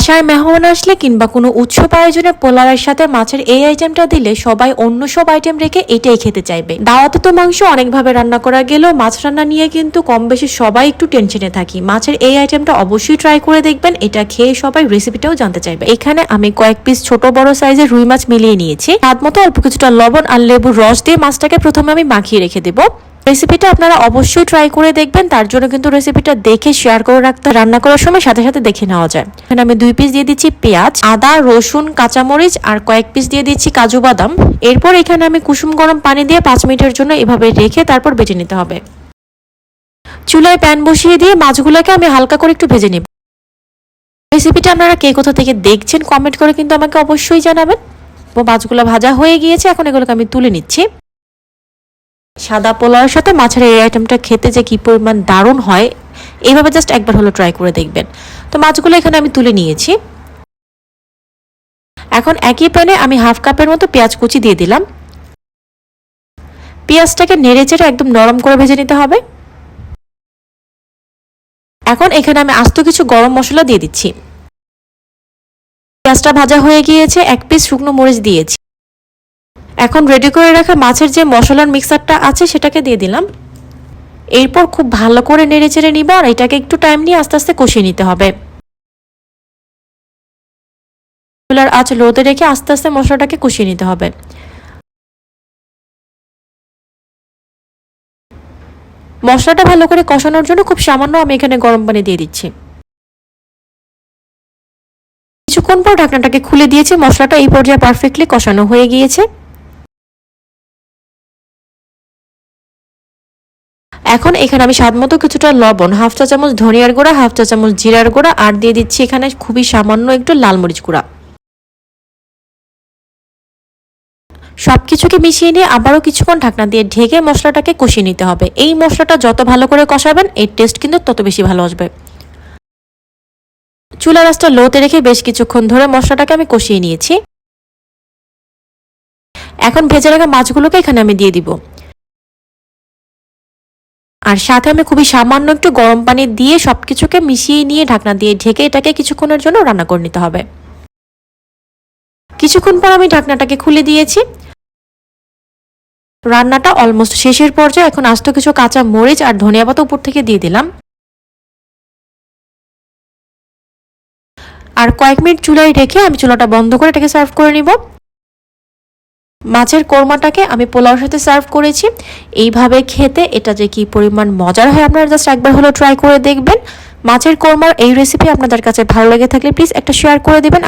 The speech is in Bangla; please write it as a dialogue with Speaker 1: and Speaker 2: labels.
Speaker 1: বাসায় মেহমান আসলে কিংবা কোনো উৎসব আয়োজনে পোলারের সাথে মাছের এই আইটেমটা দিলে সবাই অন্য সব আইটেম রেখে এটাই খেতে চাইবে। দাওয়াতে তো মাংস অনেকভাবে রান্না করা গেলেও মাছ রান্না নিয়ে কিন্তু কম বেশি সবাই একটু টেনশনে থাকি। মাছের এই আইটেমটা অবশ্যই ট্রাই করে দেখবেন, এটা খেয়ে সবাই রেসিপিটাও জানতে চাইবে। এখানে আমি কয়েক পিস ছোট বড় সাইজের রুই মাছ মিলিয়ে নিয়েছি। স্বাদ মতো অল্প কিছুটা লবণ আর লেবুর রস দিয়ে মাছটাকে প্রথমে আমি মাখিয়ে রেখে দেবো। রেসিপিটা আপনারা অবশ্যই ট্রাই করে দেখবেন। তার জন্য কিন্তু রেসিপিটা দেখে শেয়ার করে রাখতে রান্না করার সময় সাথে সাথে দেখে নেওয়া যায়। এখানে আমি দুই পিস দিয়ে দিচ্ছি পেঁয়াজ, আদা, রসুন, কাঁচামরিচ আর কয়েক পিস দিয়ে দিচ্ছি কাজু বাদাম। এরপর এখানে আমি কুসুম গরম পানি দিয়ে পাঁচ মিনিটের জন্য এভাবে রেখে তারপর বেটে নিতে হবে। চুলায় প্যান বসিয়ে দিয়ে মাছগুলোকে আমি হালকা করে একটু ভেজে নিব। রেসিপিটা আপনারা কে কোথা থেকে দেখছেন কমেন্ট করে কিন্তু আমাকে অবশ্যই জানাবেন। মাছগুলো ভাজা হয়ে গিয়েছে, এখন এগুলোকে আমি তুলে নিচ্ছি। সাদা পোলাওর সাথে মাছের এই আইটেমটা খেতে যে কি পরিমাণ দারুণ হয়, এইভাবে জাস্ট একবার হলো ট্রাই করে দেখবেন। তো মাছগুলো এখানে আমি তুলে নিয়েছি। এখন একই প্যানে আমি হাফ কাপের মতো পেঁয়াজ কুচি দিয়ে দিলাম। পেঁয়াজটাকে নেড়ে চেড়ে একদম নরম করে ভেজে নিতে হবে। এখন এখানে আমি আস্ত কিছু গরম মশলা দিয়ে দিচ্ছি। পেঁয়াজটা ভাজা হয়ে গিয়েছে, এক পিস শুকনো মরিচ দিয়েছি। এখন রেডি করে রাখা মাছের যে মশলার মিক্সারটা আছে সেটাকে দিয়ে দিলাম। এরপর খুব ভালো করে নেড়ে চেড়ে নিব আর এটাকে একটু টাইম নিয়ে আস্তে আস্তে কষিয়ে নিতে হবে। চুলার আঁচ লোতে রেখে আস্তে আস্তে মশলাটাকে কষিয়ে নিতে হবে। মশলাটা ভালো করে কষানোর জন্য খুব সামান্য আমি এখানে গরম পানি দিয়ে দিচ্ছি। কিছুক্ষণ পর ঢাকনাটাকে খুলে দিয়েছি, মশলাটা এই পর্যায়ে পারফেক্টলি কষানো হয়ে গিয়েছে। এখন এখানে আমি স্বাদ মতো কিছুটা লবণ, হাফ চা চামচ ধনিয়ার গুঁড়া, হাফ চা চামচ জিরার গুঁড়া, আর দিয়ে দিচ্ছি এখানে খুবই সামান্য একটু লাল মরিচ গুঁড়া। সব কিছুকে মিশিয়ে নিয়ে আবারও কিছুক্ষণ ঢাকনা দিয়ে ঢেকে মশলাটাকে কষিয়ে নিতে হবে। এই মশলাটা যত ভালো করে কষাবেন, এর টেস্ট কিন্তু তত বেশি ভালো আসবে। চুলা রাসটা লোতে রেখে বেশ কিছুক্ষণ ধরে মশলাটাকে আমি কষিয়ে নিয়েছি। এখন ভেজে রাখা মাছগুলোকে এখানে আমি দিয়ে দিব। আর সাথে আমি খুবই সামান্য একটু গরম পানি দিয়ে সবকিছুকে মিশিয়ে নিয়ে ঢাকনা দিয়ে ঢেকে এটাকে কিছুক্ষণের জন্য রান্না করে নিতে হবে। কিছুক্ষণ পর আমি ঢাকনাটাকে খুলে দিয়েছি। রান্নাটা অলমোস্ট শেষের পর্যায়ে এখন আস্ত কিছু কাঁচা মরিচ আর ধনিয়া পাতা উপর থেকে দিয়ে দিলাম। আর কয়েক মিনিট চুলায় রেখে আমি চুলাটা বন্ধ করে এটাকে সার্ভ করে নিব। মাছের কোরমাটাকে আমি পোলাওর সাথে সার্ভ করেছি। এইভাবে খেতে এটা যে কি পরিমাণ মজার হয়, আপনারা জাস্ট একবার হলো ট্রাই করে দেখবেন। মাছের কোরমার এই রেসিপি আপনাদের কাছে ভালো লেগে থাকলে প্লিজ একটা শেয়ার করে দিবেন।